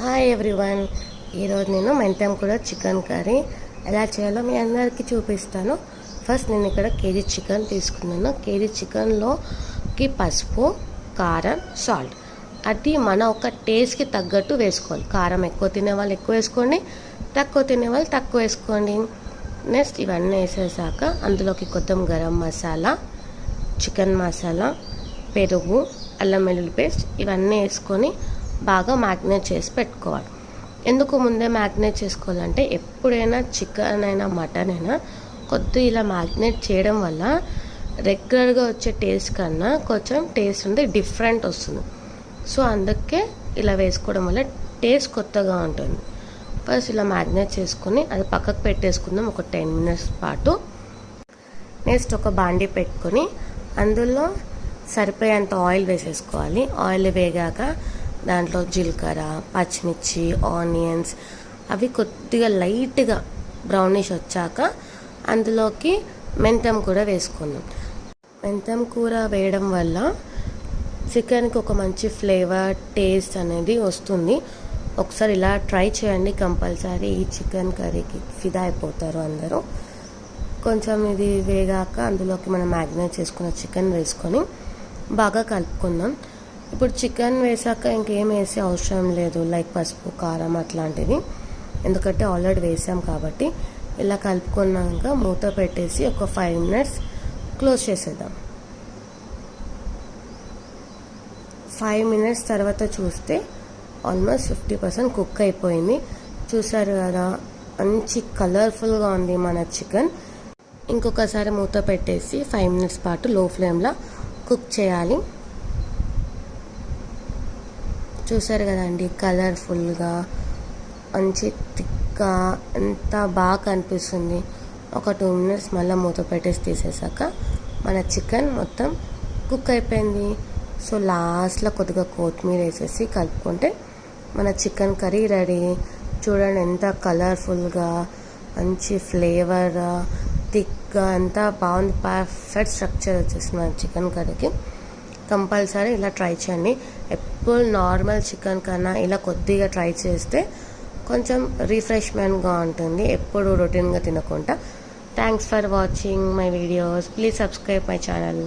Hi everyone ఈరోజు నేను మెంతం కూడా చికెన్ కర్రీ ఎలా చేయాలో మీ అందరికీ చూపిస్తాను. ఫస్ట్ నేను ఇక్కడ కేజీ చికెన్ తీసుకున్నాను. కేజీ చికెన్లోకి పసుపు కారం సాల్ట్ అది మన ఒక టేస్ట్కి తగ్గట్టు వేసుకోవాలి. కారం ఎక్కువ తినే వాళ్ళు ఎక్కువ వేసుకోండి తక్కువ తినే వాళ్ళు తక్కువ వేసుకోండి. నెక్స్ట్ ఇవన్నీ వేసేసాక అందులోకి కొత్తం గరం మసాలా చికెన్ మసాలా పెరుగు అల్లం వెల్లుల్లి పేస్ట్ ఇవన్నీ వేసుకొని బాగా మ్యాగ్నేట్ చేసి పెట్టుకోవాలి. ఎందుకు ముందే మ్యాగ్నేట్ చేసుకోవాలంటే ఎప్పుడైనా చికెన్ అయినా మటన్ అయినా కొద్ది ఇలా మ్యాగ్నేట్ చేయడం వల్ల రెగ్యులర్గా వచ్చే టేస్ట్ కన్నా కొంచెం టేస్ట్ ఉంది డిఫరెంట్ వస్తుంది. సో అందుకే ఇలా వేసుకోవడం వల్ల టేస్ట్ కొత్తగా ఉంటుంది. ఫస్ట్ ఇలా మ్యాగ్నేట్ చేసుకొని అది పక్కకు పెట్టేసుకుందాం ఒక టెన్ మినిట్స్ పాటు. నెక్స్ట్ ఒక బాండీ పెట్టుకొని అందులో సరిపోయేంత ఆయిల్ వేసేసుకోవాలి. ఆయిల్ వేగాక దాంట్లో జీలకర్ర పచ్చిమిర్చి ఆనియన్స్ అవి కొద్దిగా లైట్గా బ్రౌనిష్ వచ్చాక అందులోకి మెంతం కూడా వేసుకుందాం. మెంతం కూర వేయడం వల్ల చికెన్కి ఒక మంచి ఫ్లేవర్ టేస్ట్ అనేది వస్తుంది. ఒకసారి ఇలా ట్రై చేయండి. కంపల్సరీ ఈ చికెన్ కర్రీకి ఫిదా అయిపోతారు అందరూ. కొంచెం ఇది వేగాక అందులోకి మనం మ్యాగ్నేట్ చేసుకున్న చికెన్ వేసుకొని బాగా కలుపుకుందాం. ఇప్పుడు చికెన్ వేసాక ఇంకేం వేసే అవసరం లేదు లైక్ పసుపు కారం అట్లాంటివి. ఎందుకంటే ఆల్రెడీ వేసాం కాబట్టి ఇలా కలుపుకున్నాక మూత పెట్టేసి ఒక ఫైవ్ మినిట్స్ క్లోజ్ చేసేద్దాం. ఫైవ్ మినిట్స్ తర్వాత చూస్తే ఆల్మోస్ట్ ఫిఫ్టీ పర్సెంట్ కుక్ అయిపోయింది. చూసారు కదా మంచి కలర్ఫుల్గా ఉంది మన చికెన్. ఇంకొకసారి మూత పెట్టేసి ఫైవ్ మినిట్స్ పాటు లో ఫ్లేమ్లో కుక్ చేయాలి. చూసారు కదండి కలర్ఫుల్గా మంచి థిక్గా ఎంత బాగా కనిపిస్తుంది. ఒక టూ మినిట్స్ మళ్ళీ మూత పెట్టేసి తీసేసాక మన చికెన్ మొత్తం కుక్ అయిపోయింది. సో లాస్ట్లో కొద్దిగా కొత్తిమీర వేసేసి కలుపుకుంటే మన చికెన్ కర్రీ రెడీ చూడండి ఎంత కలర్ఫుల్గా మంచి ఫ్లేవర్ థిక్గా ఎంత బాగుంది. పర్ఫెక్ట్ స్ట్రక్చర్ వచ్చేసింది మన చికెన్ కర్రీకి కంపల్సరీ ఇలా ట్రై చేయండి. ఎప్పుడు నార్మల్ చికెన్ కన్నా ఇలా కొద్దిగా ట్రై చేస్తే కొంచెం రిఫ్రెష్మెంట్గా ఉంటుంది. ఎప్పుడు రొటీన్గా తినకుండా. Thanks for watching my videos. Please subscribe my channel.